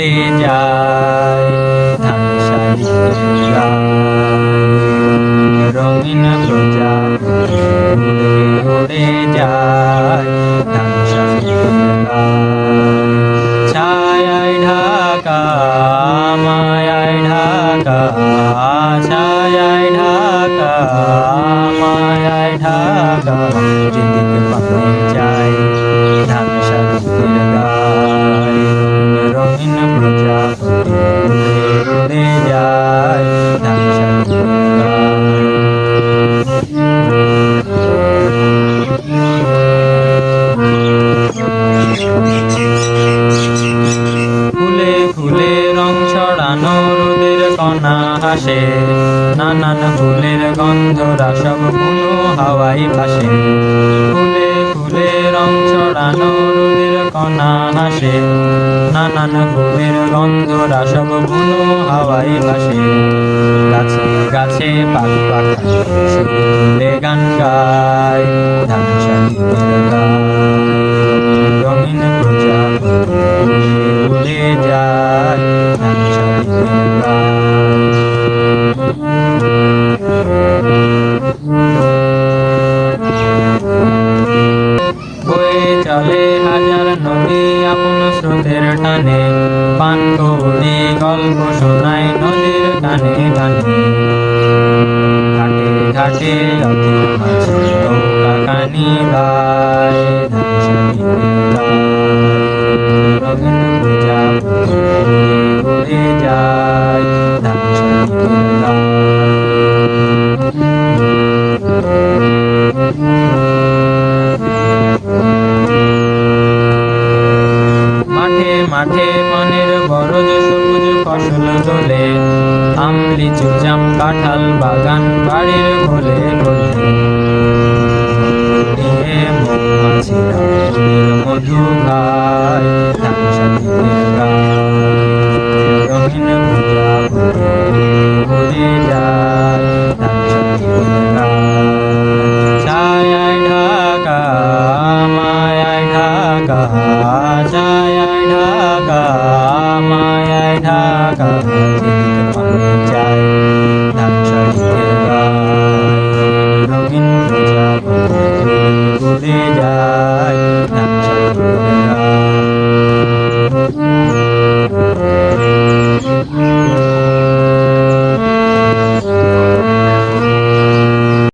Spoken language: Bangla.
ভরে যায় রঙিন প্রজা ভরে যায় ছায় ঢাকা মায় ঢাকা ছায় ঢাকা মায় ঢাকা। হাসে নানান ফুলের গন্ধ রাসব বুনো হাওয়াই ভাসে। ফুলে ফুলে রং ছড়ানো রোদের কণা হাসে নানান ফুলের গন্ধ রাসব বুনো হাওয়াই ভাসে। গাছে গাছে পাখ পাখা গান গায়। পথের টানে পান কৌড়ি গল্প শোনায় নদীর টানে টানে। ঘাটে ঘাটে মাঠে মাঠে পানের বরজ সবুজ ফসল তোলে। আমলি চুজাম জাম কাঁঠাল বাগান বাড়ির ঘোলে ঘোলে da da da da